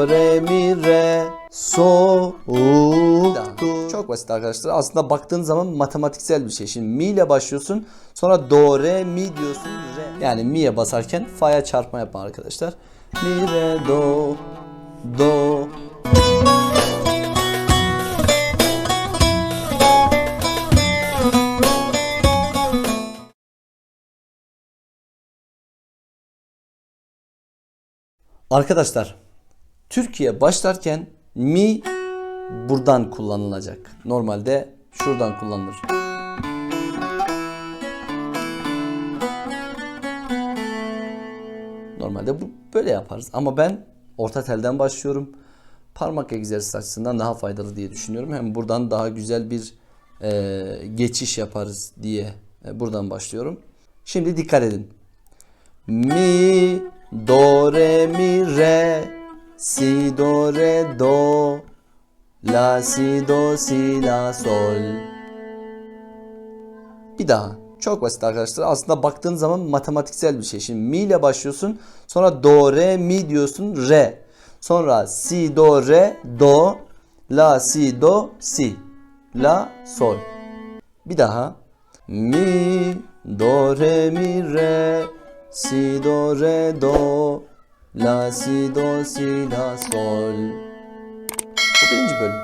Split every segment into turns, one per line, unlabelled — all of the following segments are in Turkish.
do, re, mi, re, soğuktur. Çok basit arkadaşlar. Aslında baktığın zaman matematiksel bir şey. Şimdi mi ile başlıyorsun. Sonra do, re, mi diyorsun. Re. Yani mi'ye basarken fa'ya çarpma yapma arkadaşlar. Mi, re, do, do. Arkadaşlar Türkiye başlarken mi buradan kullanılacak. Normalde şuradan kullanılır. Normalde bu böyle yaparız ama ben orta telden başlıyorum. Parmak egzersizi açısından daha faydalı diye düşünüyorum. Hem buradan daha güzel bir e, geçiş yaparız diye e, buradan başlıyorum. Şimdi dikkat edin. Mi, do, re, mi, re, si, do, re, do, la, si, do, si, la, sol. Bir daha. Çok basit arkadaşlar. Aslında baktığın zaman matematiksel bir şey. Şimdi mi ile başlıyorsun. Sonra do, re, mi diyorsun. Re. Sonra si, do, re, do, la, si, do, si, la, sol. Bir daha. Mi, do, re, mi, re, si, do, re, do, la, si, do, si, la, sol. Bu birinci bölüm.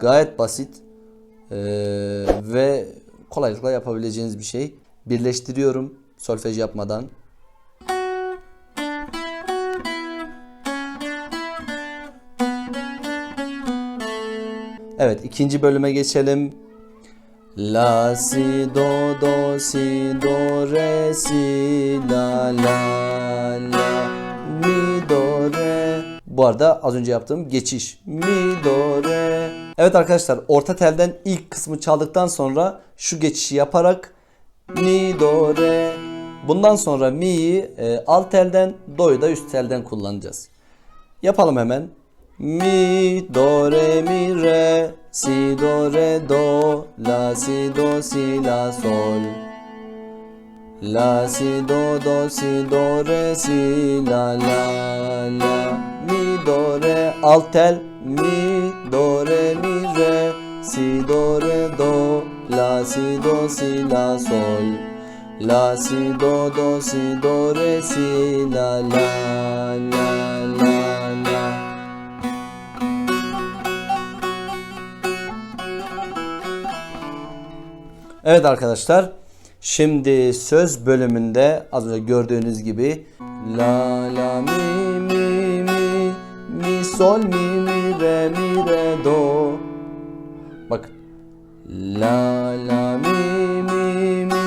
Gayet basit ee, ve kolaylıkla yapabileceğiniz bir şey. Birleştiriyorum solfej yapmadan. Evet ikinci bölüme geçelim. La si do do si do re si la la la. Bu arada az önce yaptığım geçiş. Mi do re. Evet arkadaşlar orta telden ilk kısmı çaldıktan sonra şu geçişi yaparak mi do re. Bundan sonra mi'yi e, alt telden do'yu da üst telden kullanacağız. Yapalım hemen. Mi, do, re, mi, re, si, do, re, do, la, si, do, si, la, sol. La, si, do, do, si, do, re, si, la, la, la. Do, re, alt tel. Mi, do, re, mi, re, si, do, re, do, la, si, do, si, la, sol. La, si, do, do, si, do, re, si, la, la, la, la, la. Evet arkadaşlar. Şimdi söz bölümünde az önce gördüğünüz gibi la la mi mi sol mi mi re mi re do. Bak. La la mi mi mi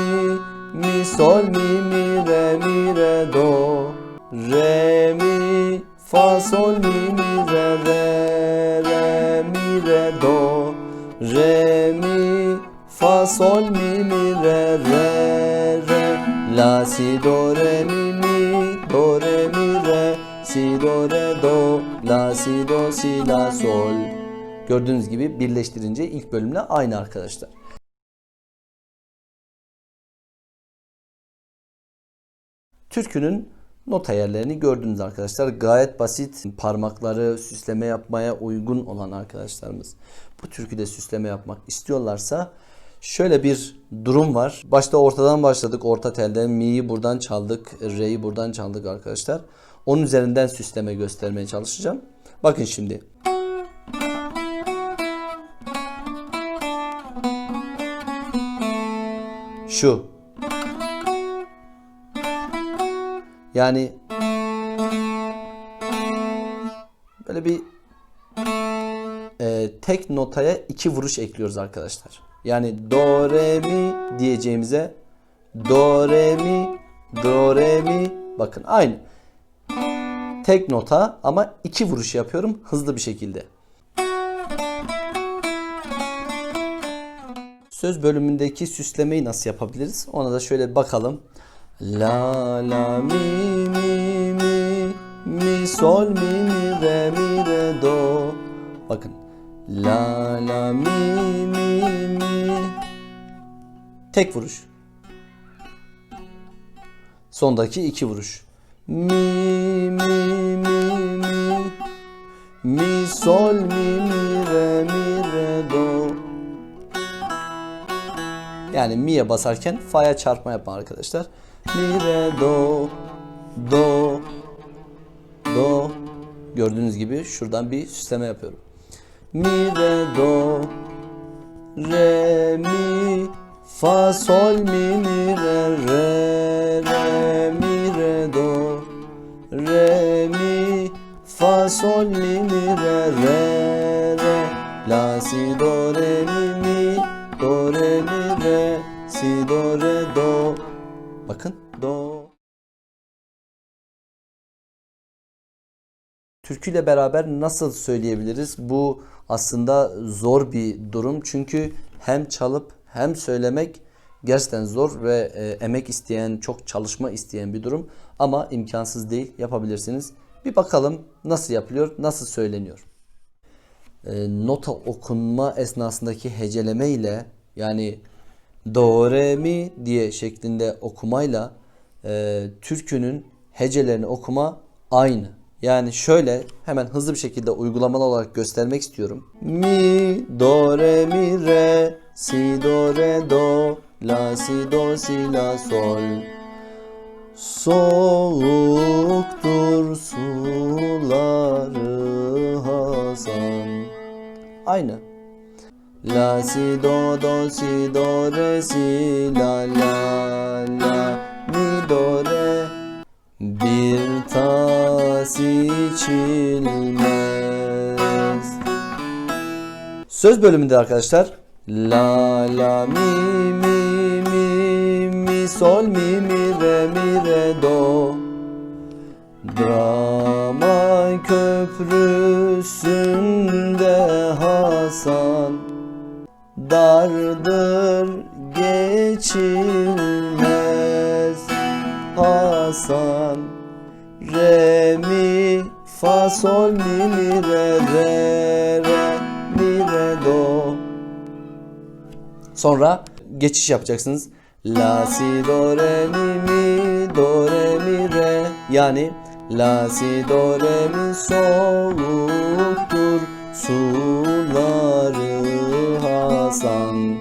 mi sol mi mi re mi re do. Re mi fa sol mi mi re re re mi re do. Re mi fa sol mi mi re re re la si do re mi mi do re si do re do la si do si la sol. Gördüğünüz gibi birleştirince ilk bölümle aynı arkadaşlar. Türkünün nota yerlerini gördünüz arkadaşlar. Gayet basit parmakları süsleme yapmaya uygun olan arkadaşlarımız. Bu türküde süsleme yapmak istiyorlarsa şöyle bir durum var. Başta ortadan başladık. Orta telden mi'yi buradan çaldık. Re'yi buradan çaldık arkadaşlar. Onun üzerinden süsleme göstermeye çalışacağım. Bakın şimdi. Şu. Yani böyle bir e, tek notaya iki vuruş ekliyoruz arkadaşlar. Yani do re mi diyeceğimize do re mi do re mi bakın aynı. Tek nota ama iki vuruş yapıyorum hızlı bir şekilde. Söz bölümündeki süslemeyi nasıl yapabiliriz? Ona da şöyle bakalım. La la mi mi mi mi sol mi mi re mi re do. Bakın. La la mi mi mi. Tek vuruş. Sondaki iki vuruş. Mi mi Yani mi'ye basarken fa'ya çarpma yapma arkadaşlar. Mi re do do do gördüğünüz gibi şuradan bir süsleme yapıyorum. Mi re do re mi fa sol mi mi re re re mi re do re mi fa sol mi türküyle beraber nasıl söyleyebiliriz? Bu aslında zor bir durum. Çünkü hem çalıp hem söylemek gerçekten zor ve e, emek isteyen, çok çalışma isteyen bir durum. Ama imkansız değil, yapabilirsiniz. Bir bakalım nasıl yapılıyor, nasıl söyleniyor. E, nota okunma esnasındaki heceleme ile yani do re mi diye şeklinde okumayla e, türkünün hecelerini okuma aynı. Yani şöyle hemen hızlı bir şekilde uygulamalı olarak göstermek istiyorum. Mi, do, re, mi, re, si, do, re, do, la, si, do, si, la, sol. Soğuktur suları Hasan. Aynı. La si do do si do re si la la la mi do re bir tas içilmez. Söz bölümünde arkadaşlar. La la mi mi mi mi sol mi mi re mi re do. Drama köprüsünde Hasan. Dardır geçilmez Hasan Re mi fa sol mi mi re re re mi re do Sonra geçiş yapacaksınız. La si do re mi mi do re mi re yani la si do re mi soğuktur suları Hasan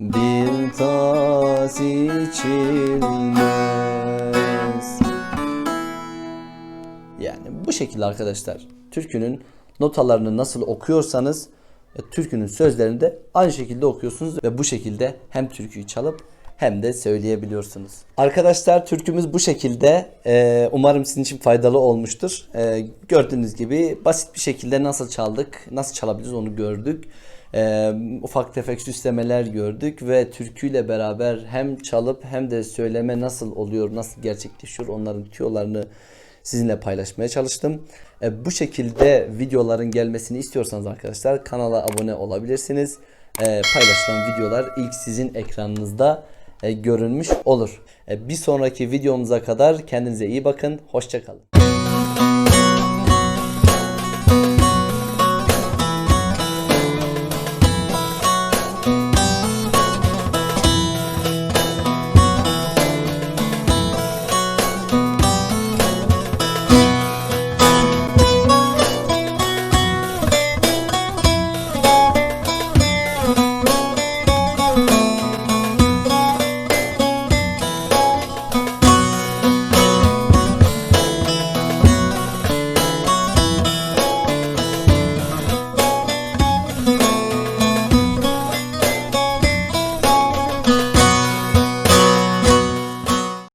bir tas içilmez. Bu şekilde arkadaşlar türkünün notalarını nasıl okuyorsanız e, türkünün sözlerini de aynı şekilde okuyorsunuz ve bu şekilde hem türküyü çalıp hem de söyleyebiliyorsunuz. Arkadaşlar türkümüz bu şekilde. Ee, umarım sizin için faydalı olmuştur. Ee, gördüğünüz gibi basit bir şekilde nasıl çaldık, nasıl çalabiliriz onu gördük. Ee, ufak tefek süslemeler gördük ve türküyle beraber hem çalıp hem de söyleme nasıl oluyor, nasıl gerçekleşiyor onların tüyolarını sizinle paylaşmaya çalıştım. E, bu şekilde videoların gelmesini istiyorsanız arkadaşlar kanala abone olabilirsiniz. E, paylaşılan videolar ilk sizin ekranınızda e, görünmüş olur. E, bir sonraki videomuza kadar kendinize iyi bakın. Hoşçakalın.